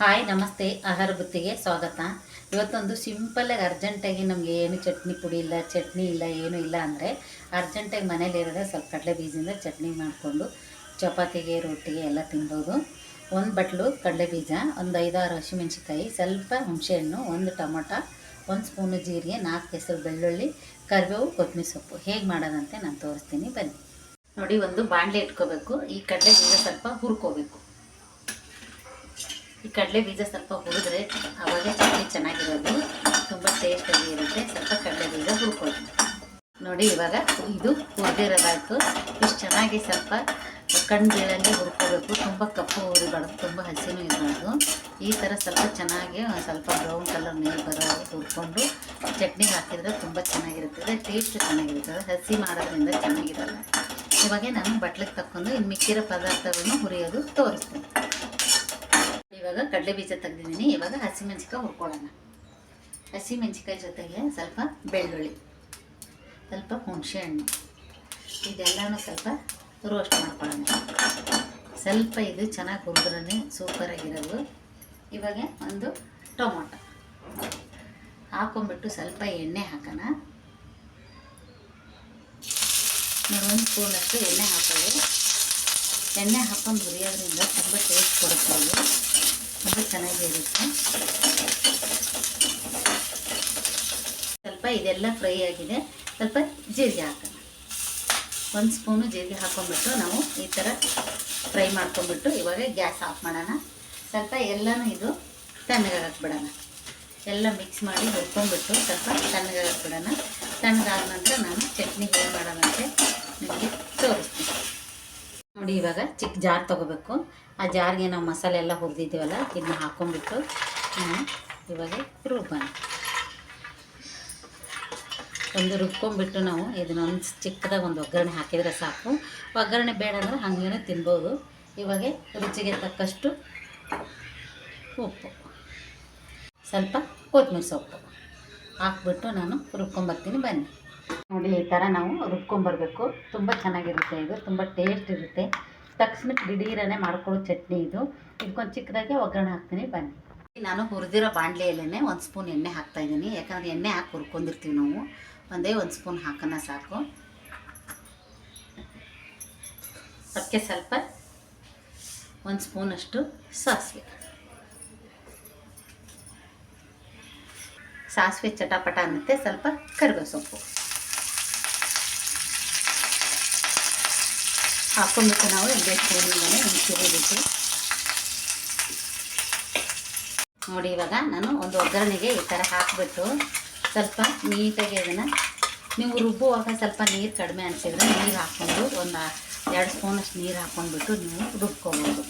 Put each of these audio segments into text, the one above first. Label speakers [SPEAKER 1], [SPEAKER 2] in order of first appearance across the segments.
[SPEAKER 1] Hi, ನಮಸ್ತೆ. ಆಹಾರ ಬುತ್ತಿಗೆ ಸ್ವಾಗತ. ಇವತ್ತೊಂದು ಸಿಂಪಲ್ಲಾಗಿ ಅರ್ಜೆಂಟಾಗಿ ನಮಗೆ ಏನು ಚಟ್ನಿ ಪುಡಿ ಇಲ್ಲ, ಚಟ್ನಿ ಇಲ್ಲ, ಏನು ಇಲ್ಲ ಅಂದರೆ ಅರ್ಜೆಂಟಾಗಿ ಮನೇಲಿರೋದೇ ಸ್ವಲ್ಪ ಕಡಲೆ ಬೀಜದಿಂದ ಚಟ್ನಿ ಮಾಡಿಕೊಂಡು ಚಪಾತಿಗೆ, ರೊಟ್ಟಿಗೆ ಎಲ್ಲ ತಿನ್ಬೋದು. ಒಂದು ಬಟ್ಲು ಕಡಲೆ ಬೀಜ, ಒಂದು ಐದಾರು ಹಸಿಮೆಣ್ಸಿಕಾಯಿ ಸ್ವಲ್ಪ ಹುಣಸೆಹಣ್ಣು, ಒಂದು ಟೊಮೊಟೊ, ಒಂದು ಸ್ಪೂನು ಜೀರಿಗೆ, ನಾಲ್ಕು ಹೆಸರು ಬೆಳ್ಳುಳ್ಳಿ, ಕರಿಬೇವು, ಕೊತ್ತಂಬರಿ ಸೊಪ್ಪು. ಹೇಗೆ ಮಾಡೋದಂತೆ ನಾನು ತೋರಿಸ್ತೀನಿ. ಬನ್ನಿ. ನೋಡಿ, ಒಂದು ಬಾಣಲೆ ಇಟ್ಕೋಬೇಕು. ಈ ಕಡಲೆ ಬೀಜ ಸ್ವಲ್ಪ ಹುರ್ಕೋಬೇಕು. ಕಡಲೆ ಬೀಜ ಸ್ವಲ್ಪ ಹುರಿದ್ರೆ ಅವಾಗ ಚಟ್ನಿ ಚೆನ್ನಾಗಿರೋದು. ತುಂಬ ಟೇಸ್ಟಾಗಿ ಇರುತ್ತೆ. ಸ್ವಲ್ಪ ಕಡಲೆ ಬೀಜ ಹುರ್ಕೊಳ್ಳಿ. ನೋಡಿ, ಇವಾಗ ಇದು ಹುರಿದಿರೋದಾಯ್ತು. ಇಷ್ಟು ಚೆನ್ನಾಗಿ ಸ್ವಲ್ಪ ಕಣ್ಣು ಬೀಳಂಗೆ ಹುರ್ಕೋಬೇಕು. ತುಂಬ ಕಪ್ಪು ಹುರಿಬಾರ್ದು, ತುಂಬ ಹಸಿನೂ ಇರಬಾರ್ದು. ಈ ಥರ ಸ್ವಲ್ಪ ಚೆನ್ನಾಗಿ ಸ್ವಲ್ಪ ಬ್ರೌನ್ ಕಲರ್ ನೀರು ಬರೋ ಹುರ್ಕೊಂಡು ಚಟ್ನಿಗೆ ಹಾಕಿದರೆ ತುಂಬ ಚೆನ್ನಾಗಿರುತ್ತದೆ. ಟೇಸ್ಟ್ ಚೆನ್ನಾಗಿರುತ್ತದೆ. ಹಸಿ ಮಾಡೋದ್ರಿಂದ ಚೆನ್ನಾಗಿರಲ್ಲ. ಇವಾಗ ನಾನು ಬಟ್ಲಿಗೆ ತಕ್ಕೊಂಡು ಇನ್ನು ಮಿಕ್ಕಿರೋ ಪದಾರ್ಥಗಳನ್ನು ಹುರಿಯೋದು ತೋರಿಸ್ತೇನೆ. ಇವಾಗ ಕಡಲೆ ಬೀಜ ತೆಗ್ದಿದ್ದೀನಿ. ಇವಾಗ ಹಸಿಮೆಣ್ಸಿಕಾಯಿ ಹುರ್ಕೊಳ್ಳೋಣ. ಹಸಿಮೆಣ್ಸಿಕಾಯಿ ಜೊತೆಗೆ ಸ್ವಲ್ಪ ಬೆಳ್ಳುಳ್ಳಿ, ಸ್ವಲ್ಪ ಹುಣಸೆ ಹಣ್ಣು ಇದೆಲ್ಲನೂ ಸ್ವಲ್ಪ ರೋಸ್ಟ್ ಮಾಡ್ಕೊಳ್ಳೋಣ. ಸ್ವಲ್ಪ ಇದು ಚೆನ್ನಾಗಿ ಹುರಿದ್ರೇ ಸೂಪರಾಗಿರೋದು ಇವಾಗ ಒಂದು ಟೊಮೊಟೊ. ಹಾಕೊಂಬಿಟ್ಟು ಸ್ವಲ್ಪ ಎಣ್ಣೆ ಹಾಕೋಣ. ಒಂದು ಸ್ಪೂನಷ್ಟು ಎಣ್ಣೆ ಹಾಕೊಳ್ಳಿ ಎಣ್ಣೆ ಹಾಕೊಂಡು ಹುರಿಯೋದ್ರಿಂದ ತುಂಬ ಟೇಸ್ಟ್ ತುಂಬ ಚೆನ್ನಾಗಿರುತ್ತೆ. ಸ್ವಲ್ಪ ಇದೆಲ್ಲ ಫ್ರೈ ಆಗಿದೆ. ಸ್ವಲ್ಪ ಜೀರಿಗೆ ಹಾಕೋಣ. ಒಂದು ಸ್ಪೂನು ಜೀರಿಗೆ ಹಾಕೊಂಡ್ಬಿಟ್ಟು ನಾವು ಈ ಥರ ಫ್ರೈ ಮಾಡ್ಕೊಂಡ್ಬಿಟ್ಟು ಇವಾಗ ಗ್ಯಾಸ್ ಆಫ್ ಮಾಡೋಣ. ಸ್ವಲ್ಪ ಎಲ್ಲನೂ ಇದು ತಣ್ಣಗಾಗಕ್ಕೆ ಹಾಕ್ಬಿಡೋಣ. ಎಲ್ಲ ಮಿಕ್ಸ್ ಮಾಡಿ ಹುರ್ಕೊಂಡ್ಬಿಟ್ಟು ಸ್ವಲ್ಪ ತಣ್ಣಗಾಗಕ್ಕೆ ಹಾಕ್ಬಿಡೋಣ. ತಣ್ಣಗಾದ ನಂತರ ನಾನು ಚಟ್ನಿ ಹೇಗೆ ಮಾಡೋಣಂತೆ. ನಿಮಗೆ ತೋರಿಸ್ತೀನಿ. ನೋಡಿ ಇವಾಗ ಚಿಕ್ಕ ಜಾರ್ ತೊಗೋಬೇಕು. ಆ ಜಾರ್ಗೆ ನಾವು ಮಸಾಲೆ ಎಲ್ಲ ಹುರಿದಿದ್ದೀವಲ್ಲ ಇದನ್ನ ಹಾಕೊಂಡ್ಬಿಟ್ಟು ಇವಾಗ ರುಬ್ಬೋಣ. ಒಂದು ರುಬ್ಕೊಂಡ್ಬಿಟ್ಟು ನಾವು ಇದನ್ನೊಂದು ಚಿಕ್ಕದಾಗಿ ಒಂದು ಒಗ್ಗರಣೆ ಹಾಕಿದರೆ ಸಾಕು. ಒಗ್ಗರಣೆ ಬೇಡ ಅಂದರೆ ಹಂಗೇನೂ ತಿನ್ಬೋದು. ಇವಾಗ ರುಚಿಗೆ ತಕ್ಕಷ್ಟು ಉಪ್ಪು. ಸ್ವಲ್ಪ ಕೊತ್ತಂಬರಿ ಸೊಪ್ಪು ಹಾಕ್ಬಿಟ್ಟು ನಾನು ರುಬ್ಕೊಂಬರ್ತೀನಿ ಬನ್ನಿ. ನೋಡಿ ಈ ಥರ ನಾವು ರುಬ್ಕೊಂಬರ್ಬೇಕು. ತುಂಬ ಚೆನ್ನಾಗಿರುತ್ತೆ ಇದು, ತುಂಬ ಟೇಸ್ಟ್ ಇರುತ್ತೆ. ತಕ್ಷಣಕ್ಕೆ ದಿಢೀರನೆ ಮಾಡ್ಕೊಳ್ಳೋ ಚಟ್ನಿ ಇದು. ಇದಕ್ಕೊಂದು ಚಿಕ್ಕದಾಗಿ ಒಗ್ಗರಣೆ ಹಾಕ್ತೀನಿ, ಬನ್ನಿ. ನಾನು ಹುರಿದಿರೋ ಬಾಣಲೆಯಲ್ಲೇ ಒಂದು ಸ್ಪೂನ್ ಎಣ್ಣೆ ಹಾಕ್ತಾ ಇದ್ದೀನಿ. ಯಾಕಂದರೆ ಎಣ್ಣೆ ಹಾಕಿ ಹುರ್ಕೊಂಡಿರ್ತೀವಿ ನಾವು. ಒಂದೇ ಒಂದು ಸ್ಪೂನ್ ಹಾಕೋಣ ಸಾಕು. ಅದಕ್ಕೆ ಸ್ವಲ್ಪ ಒಂದು ಸ್ಪೂನಷ್ಟು ಸಾಸಿವೆ. ಸಾಸಿವೆ ಚಟಾಪಟ ಅನ್ನತ್ತೆ, ಸ್ವಲ್ಪ ಕರಿಬೇವು ಸೊಪ್ಪು. ಹಾಕೊಂಡ್ಬಿಟ್ಟು ನಾವು ಇದೇ ಸ್ಪೂನಿಂದಲೇ ಹಿಂಸಿರಿಬಿಟ್ಟು ನೋಡಿ, ಇವಾಗ ನಾನು ಒಂದು ಒಗ್ಗರಣೆಗೆ ಈ ಥರ ಹಾಕಿಬಿಟ್ಟು ಸ್ವಲ್ಪ ನೀಟಾಗಿ ಅದನ್ನು ನೀವು ರುಬ್ಬುವಾಗ ಸ್ವಲ್ಪ ನೀರು ಕಡಿಮೆ ಅನಿಸಿದ್ರೆ ನೀರು ಹಾಕ್ಕೊಂಡು ಒಂದು ಎರಡು ಸ್ಪೂನಷ್ಟು ನೀರು ಹಾಕ್ಕೊಂಡ್ಬಿಟ್ಟು ನೀವು ರುಬ್ಕೋಬೋದು.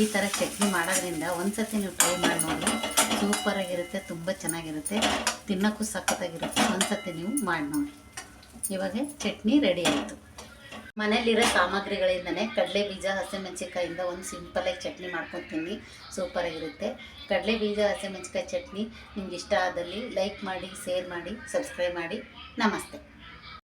[SPEAKER 1] ಈ ಥರ ಚಟ್ನಿ ಮಾಡೋದ್ರಿಂದ ಒಂದು ಸತಿ ನೀವು ಟ್ರೈ ಮಾಡಿ ನೋಡಿ, ಸೂಪರಾಗಿರುತ್ತೆ, ತುಂಬ ಚೆನ್ನಾಗಿರುತ್ತೆ, ತಿನ್ನೋಕ್ಕೂ ಸಖತ್ತಾಗಿರುತ್ತೆ ಒಂದು ಸತಿ ನೀವು ಮಾಡಿ ನೋಡಿ. ಇವಾಗ ಚಟ್ನಿ ರೆಡಿ ಆಯಿತು. ಮನೇಲಿರೋ ಸಾಮಗ್ರಿಗಳಿಂದನೇ ಕಡಲೆ ಬೀಜ ಹಸಿಮೆಣಸಿಕಾಯಿಂದ ಒಂದು ಸಿಂಪಲಾಗಿ ಚಟ್ನಿ ಮಾಡ್ಕೊತೀನಿ. ಸೂಪರಾಗಿರುತ್ತೆ ಕಡಲೆ ಬೀಜ ಹಸಿಮೆಣಸಿಕಾಯಿ ಚಟ್ನಿ ನಿಮ್ಗೆ ಇಷ್ಟ ಆದಲ್ಲಿ ಲೈಕ್ ಮಾಡಿ ಶೇರ್ ಮಾಡಿ ಸಬ್ಸ್ಕ್ರೈಬ್ ಮಾಡಿ. ನಮಸ್ತೆ.